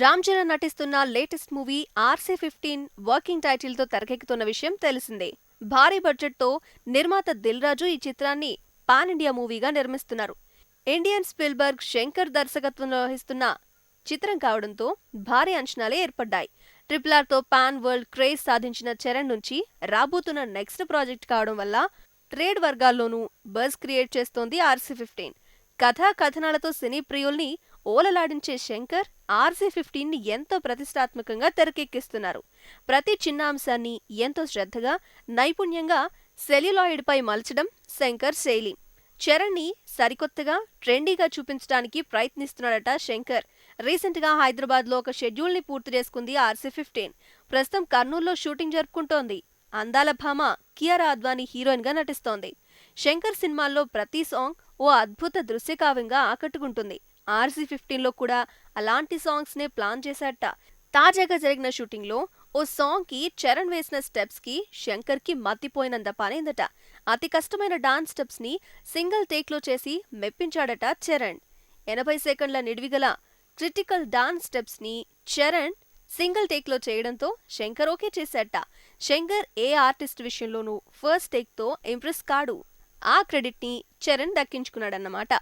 రామ్ చరణ్ నటిస్తున్న latest movie RC fifteen working టైటిల్తో తెరకెక్కుతున్న విషయం తెలిసిందే. భారీ బడ్జెట్తో నిర్మాత దిల్ రాజు ఈ చిత్రాన్ని పాన్ ఇండియా మూవీగా నిర్మిస్తున్నారు. ఇండియన్ స్పిల్బర్గ్ శంకర్ దర్శకత్వంలో వహిస్తున్న చిత్రం కావడంతో భారీ అంచనాలే ఏర్పడ్డాయి. ట్రిపుల్ ఆర్తో పాన్ వరల్డ్ క్రేజ్ సాధించిన చరణ్ నుంచి రాబోతున్న నెక్స్ట్ ప్రాజెక్ట్ కావడం వల్ల ట్రేడ్ వర్గాల్లోనూ బజ్ క్రియేట్ చేస్తోంది ఆర్సీ ఫిఫ్టీన్. కథా కథనాలతో సినీ ప్రియుల్ని ఓలలాడించే శంకర్ ఆర్సీ ఫిఫ్టీన్ని ఎంతో ప్రతిష్టాత్మకంగా తెరకెక్కిస్తున్నారు. ప్రతి చిన్న అంశాన్ని ఎంతో శ్రద్ధగా నైపుణ్యంగా సెల్యులాయిడ్పై మలచడం శంకర్ శైలి. చరణ్ని సరికొత్తగా ట్రెండీగా చూపించడానికి ప్రయత్నిస్తున్నాడట శంకర్. రీసెంట్గా హైదరాబాద్లో ఒక షెడ్యూల్ని పూర్తి చేసుకుంది ఆర్సీ ఫిఫ్టీన్. ప్రస్తుతం కర్నూలులో షూటింగ్ జరుపుకుంటోంది. అందాల భామ కియారా అద్వానీ హీరోయిన్గా నటిస్తోంది. శంకర్ సినిమాల్లో ప్రతి సాంగ్ ఓ అద్భుత దృశ్యకావ్యంగా ఆకట్టుకుంటుంది. ఆర్సీ ఫిఫ్టీన్లో కూడా అలాంటి సాంగ్స్ నే ప్లాన్ చేశాట తాజాగా జరిగిన షూటింగ్లో ఓ సాంగ్కి చరణ్ వేసిన స్టెప్స్కి శంకర్కి మత్తిపోయినంత పనైందట. అతి కష్టమైన డాన్స్ స్టెప్స్ని సింగిల్ టేక్లో చేసి మెప్పించాడట చరణ్. ఎనభై సెకండ్ల నిడివిగల క్రిటికల్ డాన్స్ స్టెప్స్ని చరణ్ సింగిల్ టేక్లో చేయడంతో శంకర్ ఓకే చేశాట శంకర్ ఏ ఆర్టిస్ట్ విషయంలోనూ ఫస్ట్ టేక్తో ఇంప్రెస్ కాడు. ఆ క్రెడిట్ని చరణ్ దక్కించుకున్నాడన్నమాట.